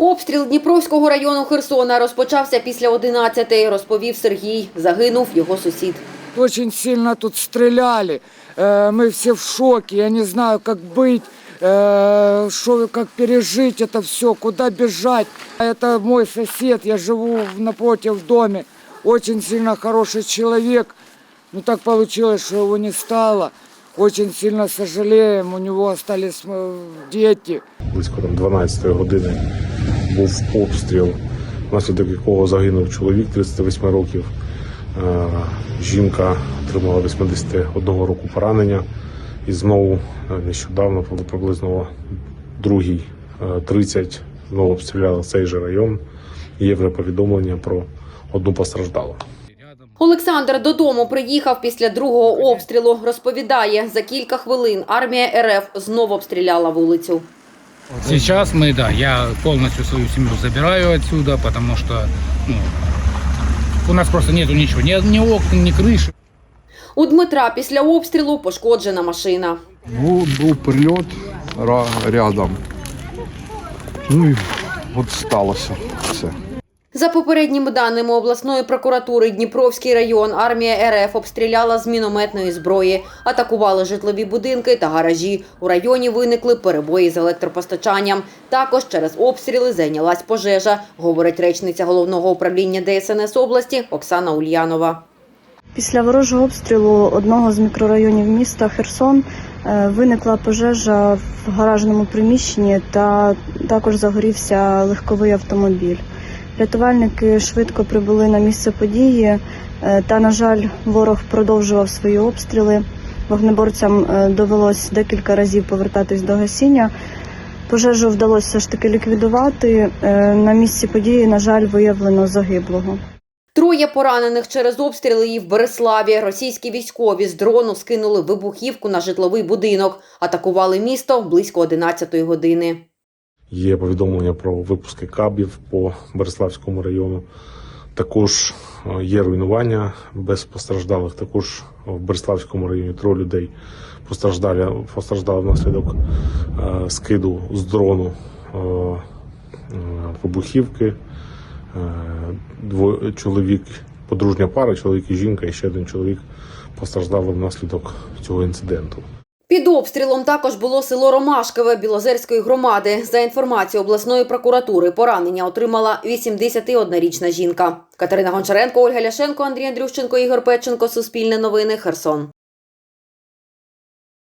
Обстріл Дніпровського району Херсона розпочався після 11 розповів Сергій. Загинув його сусід. Очень сильно тут стреляли. Э, Мы все в шоке. Я не знаю, как быть, э, шо, как пережить это все, куда бежать. Это мой сосед, я живу в- напротив в доме. Очень сильно хороший человек. Но так получилось, что его не стало. Очень сильно сожалеем, у него остались э, дети. близько там 12 години був обстріл, внаслідок якого загинув чоловік 38 років. Е, Жінка отримала 81 року поранення. І знову е, нещодавно, при- приблизно о другій е, 30, знову обстріляли цей же район. Є вже повідомлення про одну постраждалу. Олександр додому приїхав після другого обстрілу. Розповідає, за кілька хвилин армія РФ знову обстріляла вулицю. Сейчас мы, да, я полностью свою семью забираю отсюда, потому что ну, у нас просто нету ничего, ни, ни окон, ни крыши. У Дмитра після обстрілу пошкоджена машина. Був, був прильот ра- рядом. Ну і от сталося все. За попередніми даними обласної прокуратури, Дніпровський район армія РФ обстріляла з мінометної зброї, атакували житлові будинки та гаражі. У районі виникли перебої з електропостачанням. Також через обстріли зайнялась пожежа, говорить речниця головного управління ДСНС області Оксана Ульянова. Після ворожого обстрілу одного з мікрорайонів міста Херсон е, виникла пожежа в гаражному приміщенні та також загорівся легковий автомобіль. Рятувальники швидко прибули на місце події, е, та, на жаль, ворог продовжував свої обстріли. Вогнеборцям е, довелось декілька разів повертатись до гасіння. Пожежу вдалося все ж таки ліквідувати. Е, На місці події, на жаль, виявлено загиблого. Троє поранених через обстріли і в Береславі. Російські військові з дрону скинули вибухівку на житловий будинок. Атакували місто близько 11 години. Є повідомлення про випуски кабів по Береславському району. Також е, є руйнування без постраждалих. Також в Береславському районі троє людей постраждали, постраждали внаслідок е, скиду з дрону е, вибухівки. Двоє чоловік, подружня пара, чоловік і жінка, і ще один чоловік постраждали внаслідок цього інциденту. Під обстрілом також було село Ромашкове Білозерської громади. За інформацією обласної прокуратури, поранення отримала 81-річна жінка. Катерина Гончаренко, Ольга Ляшенко, Андрій Андрющенко, Ігор Петченко. Суспільне новини. Херсон.